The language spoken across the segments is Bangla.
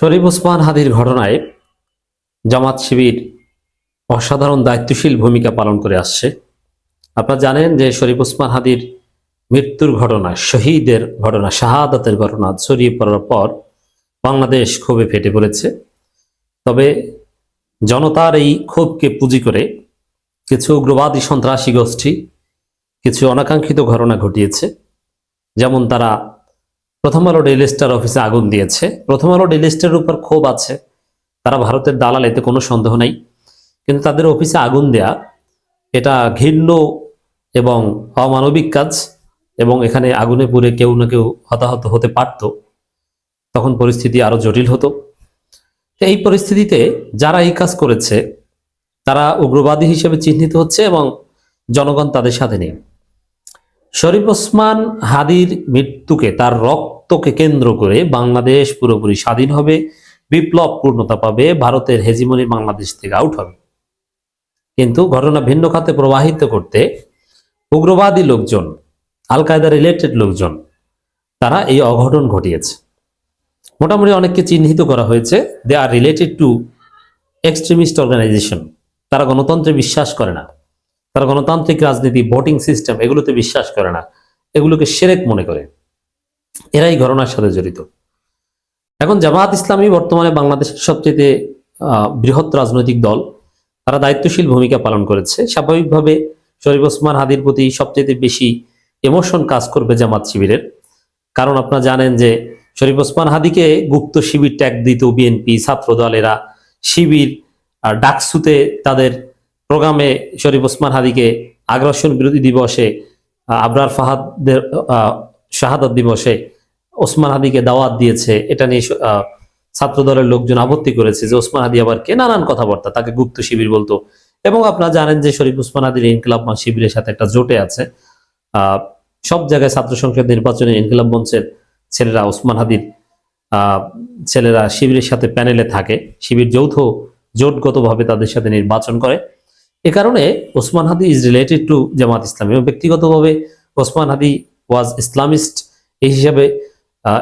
শরীফ ওসমান হাদির ঘটনায় জামাত শিবির অসাধারণ দায়িত্বশীল ভূমিকা পালন করে আসছে। আপনারা জানেন যে শরীফ ওসমান হাদির মৃত্যুর ঘটনা, শহীদের ঘটনা, শাহাদাতের ঘটনা ছড়িয়ে পড়ার পর বাংলাদেশ ক্ষোভে ফেটে পড়েছে। তবে জনতার এই ক্ষোভকে পুঁজি করে কিছু উগ্রবাদী সন্ত্রাসী গোষ্ঠী, কিছু অনাকাঙ্ক্ষিত ঘটনা ঘটিয়েছে। যেমন তারা প্রথম আলো ডেইলি স্টার অফিসে আগুন দিয়েছে। প্রথম আলো ডেইলি স্টারের উপর ক্ষোভ আছে। তারা ভারতের দালাল, এতে কোনো সন্দেহ নাই। কিন্তু তাদের অফিসে আগুন দেয়া, এটা ঘৃণ্য এবং অমানবিক কাজ এবং এখানে আগুনে পুড়ে কেউ না কেউ হতাহত হতে পারত। তখন পরিস্থিতি আরও জটিল হতো। এই পরিস্থিতিতে যারা এই কাজ করেছে, তারা উগ্রবাদী হিসেবে চিহ্নিত হচ্ছে এবং জনগণ তাদের সাথে নেই। শরীফ ওসমান হাদির মৃত্যুকে তার রক্তকে কেন্দ্র করে বাংলাদেশ পুরোপুরি স্বাধীন হবে, বিপ্লব পূর্ণতা পাবে, ভারতের হেজিমনি বাংলাদেশ থেকে আউট হবে। কিন্তু ঘটনা ভিন্ন খাতে প্রবাহিত করতে উগ্রবাদী লোকজন আল কায়দা রিলেটেড লোকজন, তারা এই অঘটন ঘটিয়েছে। মোটামুটি অনেককে চিহ্নিত করা হয়েছে they are related to extremist organisation তারা গণতন্ত্রে বিশ্বাস করে না। তারা গণতান্ত্রিক রাজনীতি ভোটিং সিস্টেম এগুলোতে বিশ্বাস করে না। এগুলোকে সেরেক মনে করে। এরাই ঘটনার সাথে জড়িত। এখন জামায়াত ইসলামী বর্তমানে বাংলাদেশের সবচেয়ে বৃহৎ রাজনৈতিক দল। তারা দায়িত্বশীল ভূমিকা পালন করেছে। স্বাভাবিকভাবে শরীফ ওসমান হাদির প্রতি সবচেয়ে বেশি ইমোশন কাজ করবে জামাত শিবিরের। কারণ আপনারা জানেন যে শরীফ ওসমান হাদিকে গুপ্ত শিবির ট্যাগ দিত বিএনপি ছাত্র দলেরা শিবির আর ডাকসুতে তাদের প্রোগ্রামে শরীফ ওসমান হাদিকে আগ্রাসন বিরোধী দিবসে আবরার ফাহাদের শাহাদাত দিবসে ওসমান হাদিকে দাওয়াত দিয়েছে, এটা নিয়ে ছাত্র দলের লোকজন আপত্তি করেছে যে ওসমান হাদি আবার কে নানান কথাবার্তা, তাকে গুপ্ত শিবির বলতো। এবং আপনারা জানেন যে শরীফ ওসমান হাদির ইনকিলাব শিবিরের সাথে একটা জোটে আছে। সব জায়গায় ছাত্র সংসদ নির্বাচনে ইনকিলাব মঞ্চের ছেলেরা ওসমান হাদির ছেলেরা শিবিরের সাথে প্যানেলে থাকে। শিবির যৌথ জোটগতভাবে তাদের সাথে নির্বাচন করে। এ কারণে Osman Hadi is related to Jamaat Islam এবং ব্যক্তিগতভাবে ওসমান হাদি ওয়াজ ইসলামিস্ট এই হিসাবে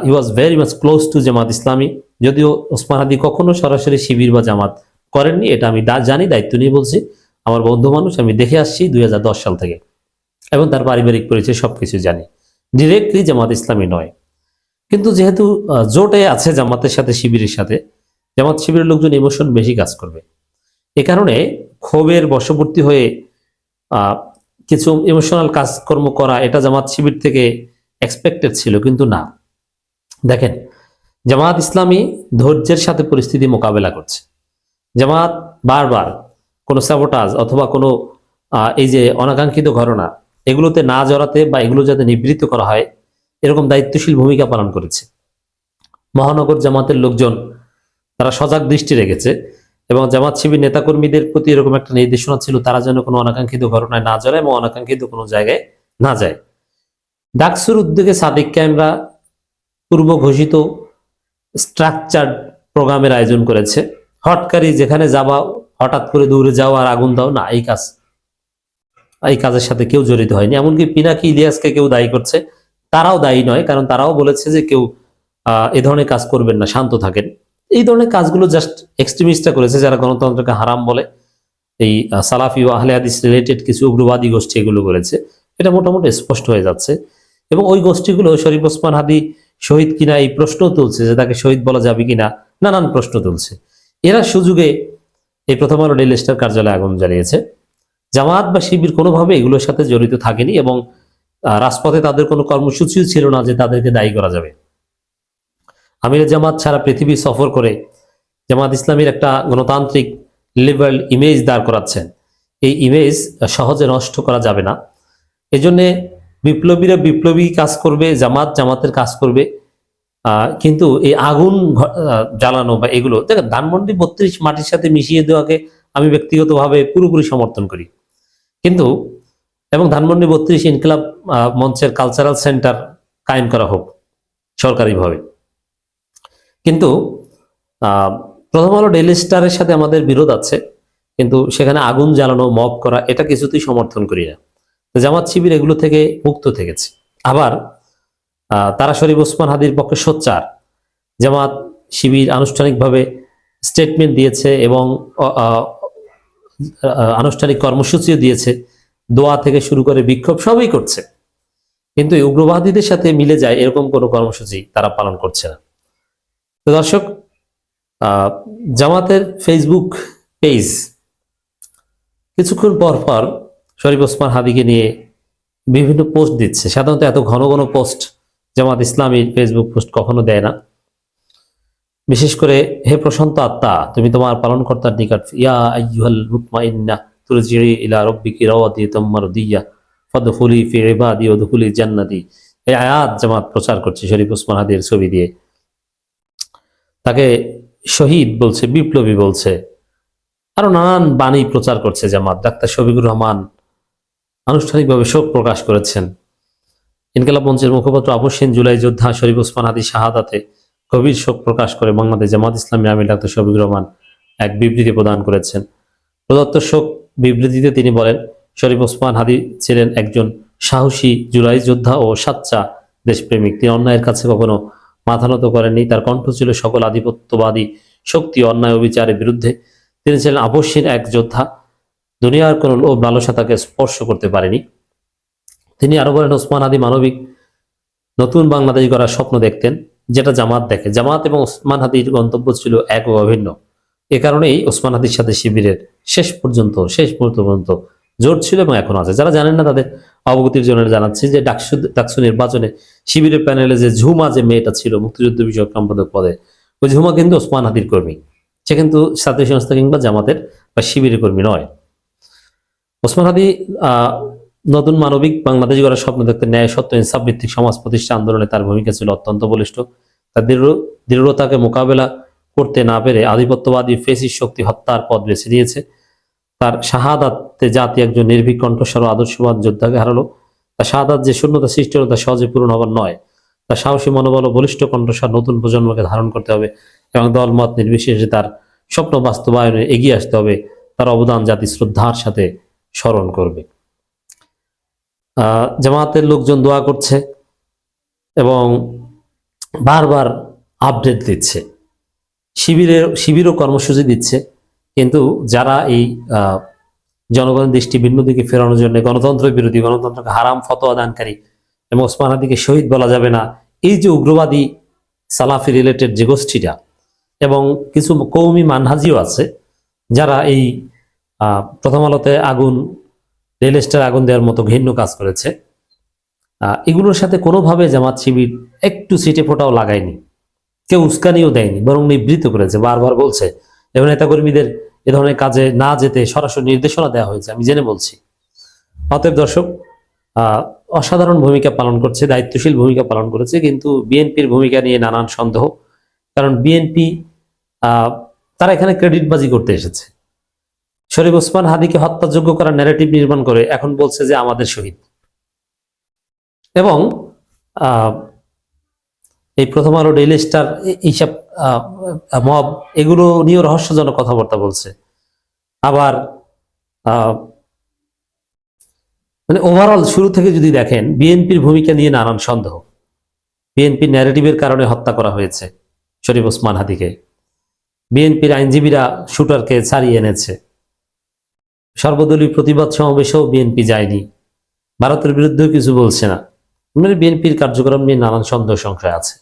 he was very much close to Jamaat Islami. যদিও ওসমান হাদি কখনো সরাসরি শিবির বা জামাত করেননি, এটা আমি জানি, দায়িত্ব নিয়ে বলছি। আমার বন্ধু মানুষ, আমি দেখে আসছি দুই হাজার দশ সাল থেকে। এবং তার পারিবারিক পরিচয় সবকিছু জানি। ডিরেক্টলি জামাত ইসলামী নয়। কিন্তু যেহেতু জোটে আছে জামাতের সাথে, শিবিরের সাথে, জামাত শিবিরের লোকজন ইমোশন বেশি কাজ করবে। এ কারণে ক্ষোভের বশবর্তী হয়ে কিছু ইমোশনাল কাজকর্ম করা, এটা জামাত শিবির থেকে এক্সপেক্টেড ছিল, কিন্তু না। দেখেন, জামাত ইসলামী ধৈর্যের সাথে পরিস্থিতি মোকাবেলা করছে। জামাত বারবার কোনো স্যাবোটাজ অথবা কোনো এই যে অনাকাঙ্ক্ষিত ঘটনা, এগুলোতে না জড়াতে বা এগুলো যাতে নিবৃত্ত করা হয়, এরকম দায়িত্বশীল ভূমিকা পালন করেছে। মহানগর জামাতের লোকজন, তারা সজাগ দৃষ্টি রেখেছে এবং জামাত শিবির নেতাকর্মীদের প্রতি এরকম একটা নির্দেশনা ছিল, তারা যেন কোনো অনাকাঙ্ক্ষিত ঘটনায় না জড়ায় এবং অনাকাঙ্ক্ষিত কোনো জায়গায় না যায়। ডাকসুর উদ্যোগে সাদিক ক্যামেরা পূর্ব ঘোষিত স্ট্রাকচার প্রোগ্রামের আয়োজন করেছে। হটকারী, যেখানে যাওয়া হঠাৎ করে দৌড়ে যাও আর আগুন দাও, না, এই কাজ, এই কাজের সাথে কেউ জড়িত হয়নি। এমনকি পিনাকি ইলিয়াসকে কেউ দায়ী করছে, তারাও দায়ী নয়, কারণ তারাও বলেছে যে কেউ এ ধরনের কাজ করবেন না, শান্ত থাকেন। এই ধরনের কাজগুলো জাস্ট এক্সট্রিমিস্টরা করেছে যারা গণতন্ত্রকে হারাম বলে। এই সালাফি ও আহলে হাদিস রিলেটেড কিছু উগ্রবাদী গোষ্ঠী এগুলো করেছে। এটা মোটামুটি স্পষ্ট হয়ে যাচ্ছে। এবং ওই গোষ্ঠীগুলো, শরীফ ওসমান হাদি, শহীদ কিনা এই প্রশ্ন তুলছে যে তাকে শহীদ বলা যাবে কিনা, নানান প্রশ্ন তুলছে। এরা সুযোগে এই প্রথম আলো স্টার কার্যালয়ে আগুন জ্বালিয়েছে। জামাত বা শিবির কোনোভাবে এগুলোর সাথে জড়িত থাকেনি এবং রাজপথে তাদের কোনো কর্মসূচিও ছিল না যে তাদেরকে দায়ী করা যাবে। আমির জামাত সারা পৃথিবী সফর করে জামাত ইসলামীর একটা গণতান্ত্রিক লিবারেল ইমেজ দাঁড় করাচ্ছেন। এই ইমেজ সহজে নষ্ট করা যাবে না। এজন্যে বিপ্লবীরা বিপ্লবী কাজ করবে, জামাত জামাতের কাজ করবে। কিন্তু এই আগুন জ্বালানো বা এগুলো, দেখেন, ধানমন্ডি বত্রিশ মাটির সাথে মিশিয়ে দেওয়াকে আমি ব্যক্তিগতভাবে পুরোপুরি সমর্থন করি। কিন্তু, এবং ধানমন্ডি বত্রিশ ইনকিলাব মঞ্চের কালচারাল সেন্টার কায়েম করা হোক, সরকারিভাবে। কিন্তু প্রথম আলো ডেইলি স্টারের সাথে আমাদের বিরোধ আছে, কিন্তু সেখানে আগুন জ্বালানো মব করা, এটা কিছুতেই সমর্থন করি না। জামাত শিবির এগুলো থেকে মুক্ত থেকেছে। আবার তারা শরীফ ওসমান হাদির পক্ষে সোচ্চার। জামাত শিবির আনুষ্ঠানিকভাবে স্টেটমেন্ট দিয়েছে এবং আনুষ্ঠানিক কর্মসূচিও দিয়েছে। দোয়া থেকে শুরু করে বিক্ষোভ সবই করছে। কিন্তু উগ্রবাদীদের সাথে মিলে যায় এরকম কোনো কর্মসূচি তারা পালন করছে না। তো দর্শক জামাতের ফেসবুক পেজ কিছুক্ষণ পর পর শরীফ ওসমান হাদিকে নিয়ে বিভিন্ন পোস্ট দিচ্ছে। সাধারণত এত ঘন ঘন post Jamaat Islami Facebook post কখনো দেয় না। বিশেষ করে, হে প্রশান্ত আত্মা, তুমি তোমার পালনকর্তার নিকট, ইয়া আইয়ুহাল মুতমাইন্না ইলা জান্নাতি। এই আয়াত জামাত প্রচার করছে শরীফ ওসমান হাদির ছবি দিয়ে। তাকে শহীদ বলছে, বিপ্লবী বলছে। আরও নানান বাণী প্রচার করছে জামাত। ডাক্তার শফিকুর রহমান আনুষ্ঠানিকভাবে শোক প্রকাশ করেছেন। ইনকালাব মঞ্চের মুখপাত্র আবশ্যিন জুলাই যোদ্ধা শরীফ ওসমান হাদি শাহাদাতে গভীর শোক প্রকাশ করে বাংলাদেশ জামাত ইসলামী আমির ডাক্তার শফিকুর রহমান এক বিবৃতি প্রদান করেছেন। প্রদত্ত শোক বিবৃতিতে তিনি বলেন, শরীফ ওসমান হাদি ছিলেন একজন সাহসী জুলাই যোদ্ধা ও সাচ্চা দেশপ্রেমিক। তিনি অন্যায়ের কাছে কখনো মাথা নত করেননি। তার কণ্ঠ ছিল সকল আধিপত্যবাদী শক্তি অন্যায় অবিচারের বিরুদ্ধে। তিনি ছিলেন আবশ্যিক এক যোদ্ধা। দুনিয়ার কোনো লোভ লালসা তাকে স্পর্শ করতে পারেনি। তিনি আরও বলেন, ওসমান আদি মানবিক নতুন বাংলাদেশ গড়ার স্বপ্ন দেখতেন, যেটা জামাত দেখে। জামাত এবং ওসমান হাদির গন্তব্য ছিল এক ও অভিন্ন। এ কারণেই ওসমান হাদির সাথে শিবিরের শেষ পর্যন্ত, শেষ মুহূর্ত পর্যন্ত জোর ছিল এবং এখন আছে। যারা জানেন না তাদের অবগতির জন্য জানাচ্ছি যে ডাকসু ডাকসু নির্বাচনে শিবিরের প্যানেলে যে ঝুমা যে মেয়েটা ছিল, মুক্তিযুদ্ধ বিষয়ক সম্পাদক পদে, ওই ঝুমা কিন্তু ওসমান হাদির কর্মী। সে কিন্তু ছাত্রী সংস্থা কিংবা জামাতের বা শিবিরের কর্মী নয়। ওসমান হাদি নতুন মানবিক বাংলাদেশ গড়ার স্বপ্ন দেখতে ন্যায়, সত্য, ইনসাফ ভিত্তিক সমাজ প্রতিষ্ঠা আন্দোলনে তার ভূমিকা ছিল অত্যন্ত বলিষ্ঠ। তার দৃঢ়, দৃঢ়তাকে মোকাবেলা করতে না পেরে আধিপত্যবাদী ফেসিস শক্তি হত্যার পথ বেছে নিয়েছে। তার শাহাদাতে জাতি একজন নির্ভীক কণ্ঠস্বর আদর্শবাদ যোদ্ধাকে হারালো। তার শাহাদাত যে শূন্যতা সৃষ্টি হলো তা সহজে পূরণ হবার নয়। তার সাহসী মনোবল ও বলিষ্ঠ কণ্ঠস্বর নতুন প্রজন্মকে ধারণ করতে হবে এবং দলমত নির্বিশেষে তার স্বপ্ন বাস্তবায়নে এগিয়ে আসতে হবে। তার অবদান জাতি শ্রদ্ধার সাথে স্মরণ করবে। জামাতের লোকজন দোয়া করছে এবং বারবার আপডেট দিচ্ছে। শিবিরের, শিবিরও কর্মসূচি দিচ্ছে। কিন্তু যারা এই জনগণের দৃষ্টি ভিন্ন দিকে ফেরানোর জন্য গণতন্ত্র বিরোধী, গণতন্ত্রকে হারাম ফতোয়া দানকারী এবং ওসমান শহীদ বলা যাবে না, এই যে উগ্রবাদী সালাফি রিলেটেড যে গোষ্ঠীটা এবং কিছু কৌমি মানহাজিও আছে যারা এই প্রথম আলোতে আগুন, রেল স্টার আগুন দেওয়ার মতো ঘৃণ্য কাজ করেছে এগুলোর সাথে কোনোভাবে জামাত শিবির একটু সিটে ফোটাও লাগায়নি, কেউ উস্কানিও দেয়নি, বরং নিবৃত করেছে, বারবার বলছে এবং নেতাকর্মীদের এ ধরনের কাজে না যেতে সরাসরি নির্দেশনা দেওয়া হয়েছে, আমি জেনে বলছি। অতএব দর্শক অসাধারণ ভূমিকা পালন করছে, দায়িত্বশীল ভূমিকা পালন করেছে, কিন্তু বিএনপির ভূমিকা নিয়ে নানান সন্দেহ, কারণ বিএনপি তারা এখানে ক্রেডিটবাজি করতে এসেছে। শরীফ ওসমান হাদিকে হত্যাযোগ্য করার ন্যারেটিভ নির্মাণ করে এখন বলছে যে আমাদের শহীদ। এবং এই প্রথম আলো ডেইলি স্টার এইসব মব, এগুলো নিয়েও রহস্যজনক কথাবার্তা বলছে। আবার মানে ওভারঅল শুরু থেকে যদি দেখেন বিএনপির ভূমিকা নিয়ে নানান সন্দেহ। বিএনপির ন্যারেটিভের কারণে হত্যা করা হয়েছে শরীফ ওসমান হাদিকে। বিএনপির আইনজীবীরা শুটারকে ছাড়িয়ে এনেছে। সর্বদলীয় প্রতিবাদ সমাবেশেও বিএনপি যায়নি। ভারতের বিরুদ্ধেও কিছু বলছে না। মানে বিএনপির কার্যক্রম নিয়ে নানান সন্দেহ সংশয় আছে।